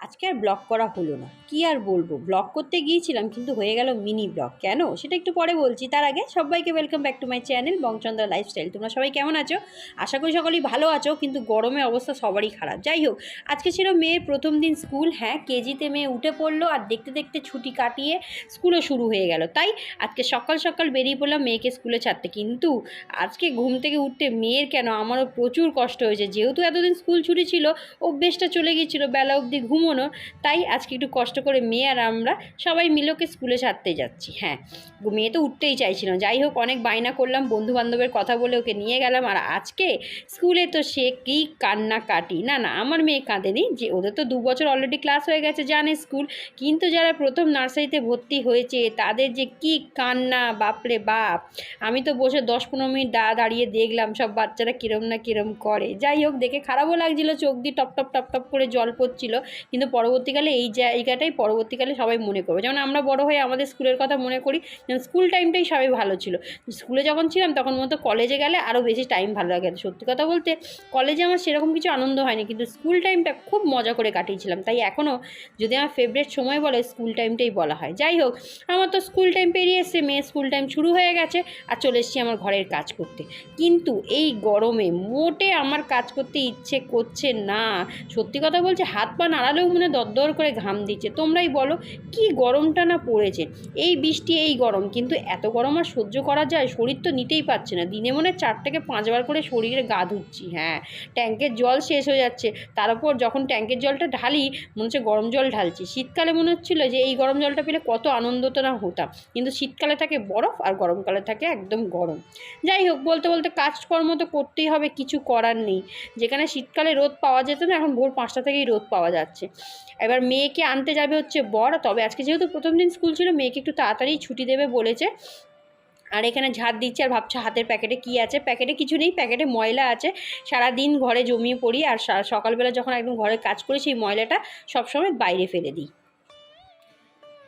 আজকে আর ব্লগ করা হলো না। কি আর বলব? ব্লগ করতে গিয়েছিলাম, কিন্তু হয়ে গেল মিনি ব্লগ কেন? সেটা একটু পরে বলছি। তার আগে সবাইকে welcome back to my channel বংচন্দ্র lifestyle তোমরা সবাই কেমন আছো? আশা করি সকলেই ভালো আছো, কিন্তু গরমে অবস্থা সবারই খারাপ। যাই হোক, আজকে ছিল মেয়ের প্রথম দিন স্কুল হ্যাঁ কেজিতে মেয়ে উঠে পড়ল আর দেখতে দেখতে ছুটি কাটিয়ে স্কুলও শুরু হয়ে গেল। তাই আজকে সকাল সকাল বেরিয়ে পড়লাম মেয়েকে স্কুলে ছাড়তে। কিন্তু আজকে ঘুম থেকে উঠতে মেয়ের কেন আমারও প্রচুর কষ্ট হয়েছে। যেহেতু এতদিন স্কুল ছুটি ছিল, অভ্যেসটা চলে গিয়েছিল। বেলা অবধি ঘুমোনো, তাই আজকে একটু কষ্ট করে মেয়ে আর আমরা সবাই মিলে ওকে স্কুলে ছাড়তে যাচ্ছি। হ্যাঁ মেয়ে তো উঠতেই চাইছিল। যাই হোক, অনেক বায়না করলাম বন্ধু বান্ধবের কথা বলে ওকে নিয়ে গেলাম। আর আজকে স্কুলে তো সে কী কান্না কাটি না না, আমার মেয়ে কাঁদেনি। যে, ওদের তো দু বছর অলরেডি ক্লাস হয়ে গেছে, জানে স্কুল। কিন্তু যারা প্রথম নার্সারিতে ভর্তি হয়েছে, তাদের যে কি কান্না, বাপরে বাপ! আমি তো বসে দশ পনেরো মিনিট দা, দাঁড়িয়ে দেখলাম, সব বাচ্চারা কিরম না কিরম করে। যাই হোক, দেখে খারাপও লাগছিল, চোখ দিয়ে টপ টপ টপ টপ করে জল পড়ছিল। কিন্তু পরবর্তীকালে এই জায়গাটাই পরবর্তীকালে সবাই মনে করবে। যেমন আমরা বড় হয়ে আমাদের স্কুলের কথা মনে করি, যেমন স্কুল টাইমটাই সবাই ভালো ছিল। স্কুলে যখন ছিলাম তখন মতো কলেজে গেলে আরও বেশি টাইম ভালো লাগে। সত্যি কথা বলতে কলেজে আমার সেরকম কিছু আনন্দ হয়নি, কিন্তু স্কুল টাইমটা খুব মজা করে কাটিয়েছিলাম। তাই এখনও যদি আমার ফেভারিট সময় বলে স্কুল টাইমটাই বলা হয়। যাই হোক, আমার তো স্কুল টাইম পেরিয়ে এসছে মেয়ে স্কুল টাইম শুরু হয়ে গেছে আর চলে এসেছি আমার ঘরের কাজ করতে। কিন্তু এই গরমে মোটে আমার কাজ করতে ইচ্ছে করছে না। সত্যি কথা বলছে, হাত পা নাড়ালেও মনে দরদর করে ঘাম দিচ্ছে। তোমরাই বলো, কি গরমটা না পড়েছে? এই বৃষ্টি, এই গরম। কিন্তু এত গরম আর সহ্য করা যায়, শরীর তো নিতেই পারছে না। দিনে মনে চার থেকে পাঁচবার করে শরীরে গা ধুচ্ছি হ্যাঁ। ট্যাঙ্কের জল শেষ হয়ে যাচ্ছে। তার উপর যখন ট্যাঙ্কের জলটা ঢালি, মনে হচ্ছে গরম জল ঢালছি। শীতকালে মনে হচ্ছিল যে, এই গরম জলটা পেলে কত আনন্দিত না হতাম। কিন্তু শীতকালে থাকে বরফ আর গরমকালে থাকে একদম গরম। যাই হোক, বলতে বলতে কাজকর্ম তো করতেই হবে, কিছু করার নেই। যেখানে শীতকালে রোদ পাওয়া যেত না, এখন ভোর পাঁচটা থেকেই রোদ পাওয়া যাচ্ছে। এবার মেয়েকে আনতে যাবে হচ্ছে বর, তবে আজকে যেহেতু প্রথম দিন স্কুল ছিল, মেয়েকে একটু তাড়াতাড়ি ছুটি দেবে বলেছে। আর এখানে ঝাড় দিচ্ছে আর ভাবছে হাতের প্যাকেটে কি আছে। প্যাকেটে কিছু নেই, প্যাকেটে ময়লা আছে। সারা দিন ঘরে জমিয়ে পড়ি আর সকালবেলা যখন একদম ঘরে কাজ করি সেই ময়লাটা সবসময় বাইরে ফেলে দিই।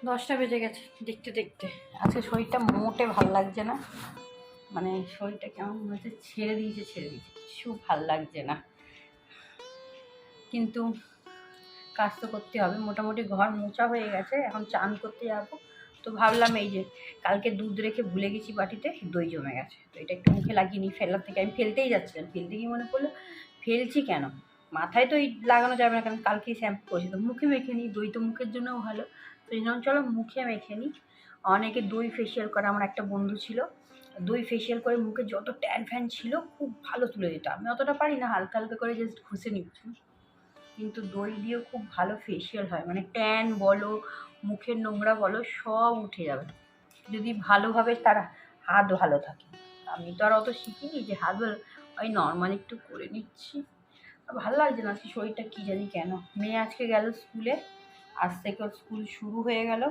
দশটা বেজে গেছে দেখতে দেখতে। আজকে শরীরটা মোটে ভালো লাগছে না। মানে শরীরটা কেমন মনে হচ্ছে ছেড়ে দিয়েছে ছেড়ে দিয়েছে। কিছু ভালো লাগছে না। কিন্তু কাজ তো করতে হবে। মোটামুটি ঘর মোছা হয়ে গেছে, এখন চান করতে যাব। তো ভাবলাম এই যে কালকে দুধ রেখে ভুলে গেছি বাটিতে, দই জমে গেছে। তো এটা একটু মুখে লাগিয়ে নিই ফেলার থেকে। আমি ফেলতেই যাচ্ছিলাম। ফেলতে গিয়ে মনে পড়ল, ফেলছি কেন? মাথায় তো লাগানো যাবে না, কারণ কালকেই শ্যাম্পু করেছি। তো মুখে মেখে নিই, দই তো মুখের জন্যও ভালো। তো এই জন্য চলো মুখে মেখে নিই। অনেকে দই ফেসিয়াল করে, আমার একটা বন্ধু ছিল। দই ফেসিয়াল করে মুখে যত ট্যান ফ্যান ছিল, খুব ভালো তুলে দিত। আমি অতটা পারি না, হালকা হালকা করে জাস্ট ঘষে নিচ্ছি কিন্তু দই দিয়েও খুব ভালো ফেসিয়াল হয়। মানে ট্যান বলো, মুখের নোংরা বলো, সব উঠে যাবে। যদি ভালোভাবে তার হাত ভালো থাকে। আমি তো আর অত শিখিনি যে হাত ভালো ওই নর্মাল একটু করে নিচ্ছি। ভালো লাগছে না, আজকে শরীরটা কী জানি কেন। মেয়ে আজকে গেল স্কুলে আজ থেকে স্কুল শুরু হয়ে গেল।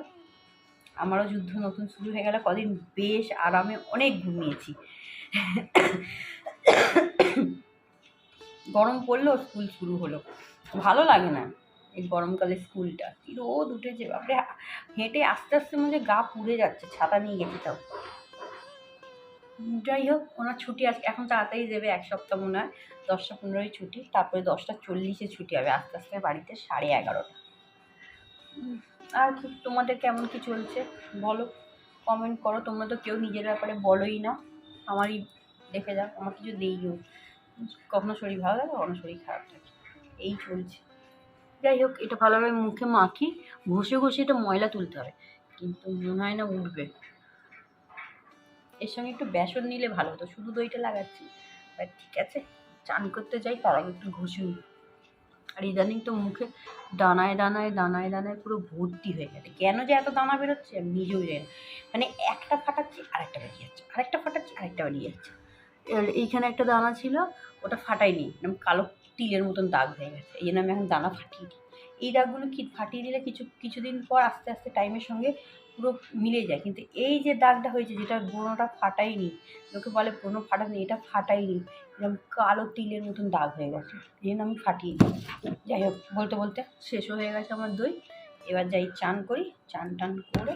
আমারও যুদ্ধ নতুন শুরু হয়ে গেল। কদিন বেশ আরামে অনেক ঘুমিয়েছি। গরম পড়ল স্কুল শুরু হলো। ভালো লাগে না এই গরমকালে স্কুলটা। কি রোদ উঠেছে, বাপরে, হেঁটে আস্তে আস্তে মধ্যে গা পুড়ে যাচ্ছে, ছাতা নিয়ে গেছি তাও। যাই হোক, ওনার ছুটি আজকে, এখন তাড়াতাড়ি দেবে এক সপ্তাহ মনে হয়, দশটা পনেরোই ছুটি, তারপরে দশটা চল্লিশে ছুটি হবে, আস্তে আস্তে বাড়িতে সাড়ে এগারোটা। আর কি, তোমাদের কেমন কি চলছে? বলো কমেন্ট করো, তোমরা তো কেউ নিজের ব্যাপারে বলোই না, আমারই দেখে যাও আমার কিছু দেইও। কখনো শরীর ভালো থাকে কখনো শরীর খারাপ থাকে এই চলছে। যাই হোক, এটা ভালোভাবে মুখে মাখি, ঘষে ঘষে এটা ময়লা তুলতে হবে। কিন্তু মনে হয় না উঠবে। এর সঙ্গে একটু বেসন নিলে ভালো হতো, শুধু দইটা লাগাচ্ছি। ঠিক আছে, চান করতে যাই, তার আগে একটু ঘষে নিই। আর ইদানিং তো মুখে দানায় দানায় দানায় দানায় পুরো ভর্তি হয়ে গেছে। কেন যে এত দানা বেরোচ্ছে নিজেও জানি না। মানে একটা ফাটাচ্ছি, আরেকটা বেরিয়ে যাচ্ছে। আরেকটা ফাটাচ্ছি, আরেকটা বেরিয়ে যাচ্ছে। এইখানে একটা দানা ছিল, ওটা ফাটাইনি। এরকম কালো তিলের মতন দাগ হয়ে গেছে। এই জন্য আমি এখন দানা ফাটিয়ে দিই। এই দাগগুলো কি ফাটিয়ে দিলে কিছু, কিছুদিন পর আস্তে আস্তে টাইমের সঙ্গে পুরো মিলে যায়। কিন্তু এই যে দাগটা হয়েছে, যেটা ব্রণটা ফাটাইনি লোকে বলে ব্রণ ফাটানি এটা ফাটাইনি এরকম কালো তিলের মতন দাগ হয়ে গেছে। এই জন্য আমি ফাটিয়ে দিই। যাই হোক, বলতে বলতে শেষও হয়ে গেছে আমার দই। এবার যাই চান করি, চান টান করে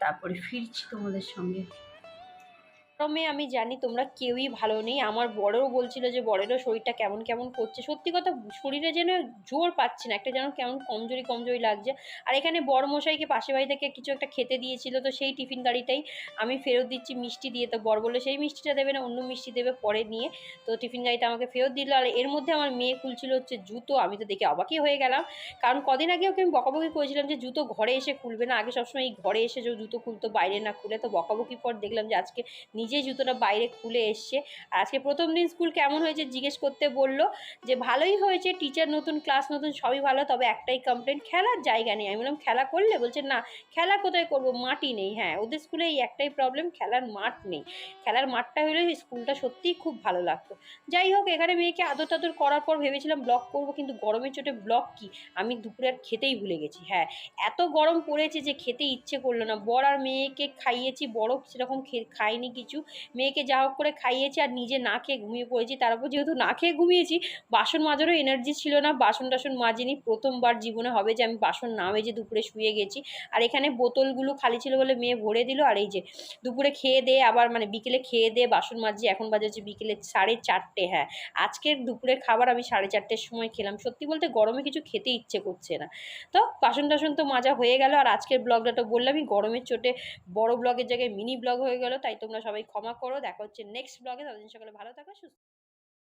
তারপরে ফিরছি তোমাদের সঙ্গে। গরমে আমি জানি তোমরা কেউই ভালো নেই। আমার বড়ও বলছিল যে, বড়েরও শরীরটা কেমন কেমন করছে? সত্যি কথা, শরীরে যেন জোর পাচ্ছে না, একটা যেন কেমন কমজোরি কমজোরি লাগছে। আর এখানে বড় মশাইকে পাশে বাড়ি থেকে কিছু একটা খেতে দিয়েছিল, তো সেই টিফিন গাড়িটাই আমি ফেরত দিচ্ছি মিষ্টি দিয়ে। তো বড় বলল, সেই মিষ্টিটা দেবে না, অন্য মিষ্টি দেবে পরে নিয়ে। তো টিফিন গাড়িটা আমাকে ফেরত দিল। আর এর মধ্যে আমার মেয়ে খুলছিল হচ্ছে জুতো। আমি তো দেখে অবাকই হয়ে গেলাম। কারণ কদিন আগে ওকে আমি বকাবকি করেছিলাম যে, জুতো ঘরে এসে খুলবে না। আগে সবসময় এই ঘরে এসে যে জুতো খুলতো, বাইরে না খুলে, তো বকাবকি পর দেখলাম যে, আজকে নিজেই জুতোটা বাইরে খুলে এসছে। আর আজকে প্রথম দিন স্কুল কেমন হয়েছে জিজ্ঞেস করতে বলল যে, ভালোই হয়েছে টিচার নতুন ক্লাস নতুন, সবই ভালো, তবে একটাই কমপ্লেন খেলার জায়গা নেই। আমি বললাম, খেলা করলে? বলছে, না, খেলা কোথায় করব? মাটি নেই। হ্যাঁ ওদের স্কুলে এই একটাই প্রবলেম খেলার মাঠ নেই। খেলার মাঠটা হলে স্কুলটা সত্যিই খুব ভালো লাগতো। যাই হোক, এখানে মেয়েকে আদর টাদর করার পর ভেবেছিলাম ব্লগ করব, কিন্তু গরমের চোটে ব্লগ কি? আমি দুপুরে আর খেতেই ভুলে গেছি। হ্যাঁ এত গরম পড়েছে যে খেতে ইচ্ছে করল না। বর আর মেয়েকে খাইয়েছি বড় সেরকম খায়নি কিছু। মেয়েকে যা হোক করে খাইয়েছি আর নিজে না খেয়ে ঘুমিয়ে পড়েছি তারপর যেহেতু না খেয়ে ঘুমিয়েছি, বাসন মাজারও এনার্জি ছিল না, বাসন টাসন মাজিনি, প্রথমবার জীবনে হবে যে আমি বাসন না মেজে দুপুরে শুয়ে গেছি। আর এখানে বোতলগুলো খালি ছিল বলে মেয়ে ভরে দিল, আর এই যে দুপুরে খেয়ে দিয়ে আবার মানে বিকেলে খেয়ে দিয়ে বাসন মাজি, এখন বাজে হচ্ছে বিকেলে সাড়ে চারটে হ্যাঁ। আজকের দুপুরের খাবার আমি সাড়ে চারটের সময় খেলাম, সত্যি বলতে গরমে কিছু খেতে ইচ্ছে করছে না। তো বাসন টাসন তো মাজা হয়ে গেল, আর আজকের ব্লগটা তো বললামই, গরমের চোটে বড় ব্লগের জায়গায় মিনি ব্লগ হয়ে গেল, তাই তোমরা সবাই ক্ষমা করো দেখা হচ্ছে নেক্সট ব্লগে ততদিন সকলে ভালো থাকো সুস্থ